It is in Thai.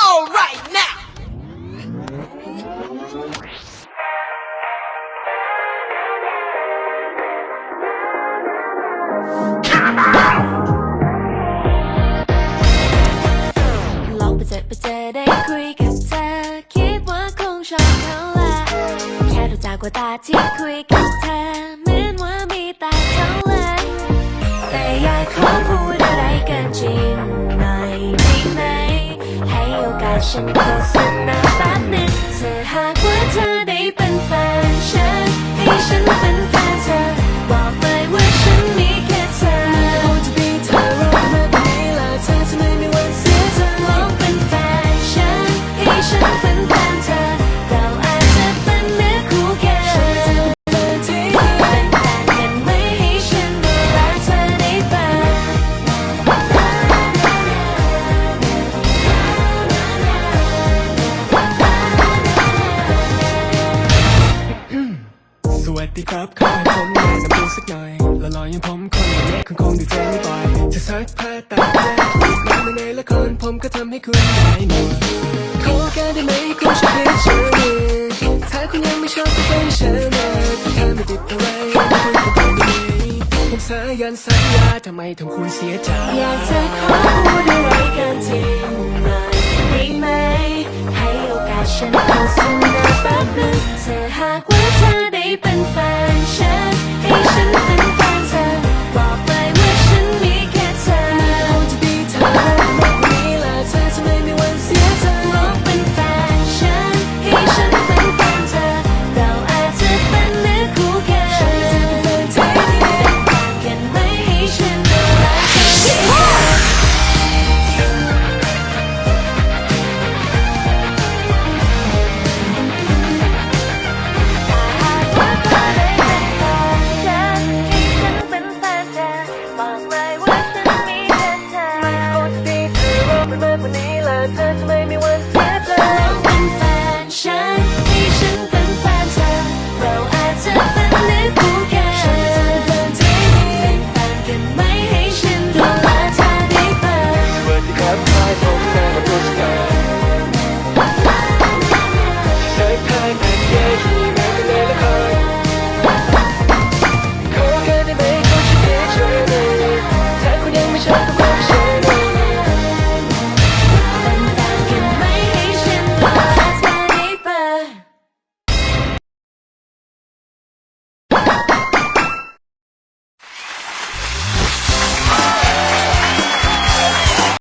All right now. ลองไปเจอไปเจอได้คุยกับเธอ คิดว่าคงชอบเขาแหละแค่ดูจากกว่าตาที่คุยกับเธอเหมือนว่ามีตาเขาเลยแต่อยากขอพูดอะไรกันจริง โอกาสฉันโฆษณาแป๊บหนึงเธอหากว่าเธอได้เป็นแฟนฉันให้ฉันเป็นแฟน สวัสดีครับขอให้ผมแนะนำตัวสักหน่อยละรอยอย่างผมคนอย่างนี้คุณคงดูเจไม่บ่อยจะซักผ้าตากแดดถูกมาในละครผมก็ทำให้คุณได้หมดขอการได้ไหมคุณช่วยพิจารณาถ้าคุณยังไม่ชอบก็เป็นฉันนะถ้าไม่ติดอะไรคุณก็ต้องดีผมสายันสัญญาทำไมทำคุณเสียใจอยากจะขอพูดอะไร มากกว่านี้แหละเธอจะไม่มีวันเสียใจเป็นแฟนฉันที่ฉัน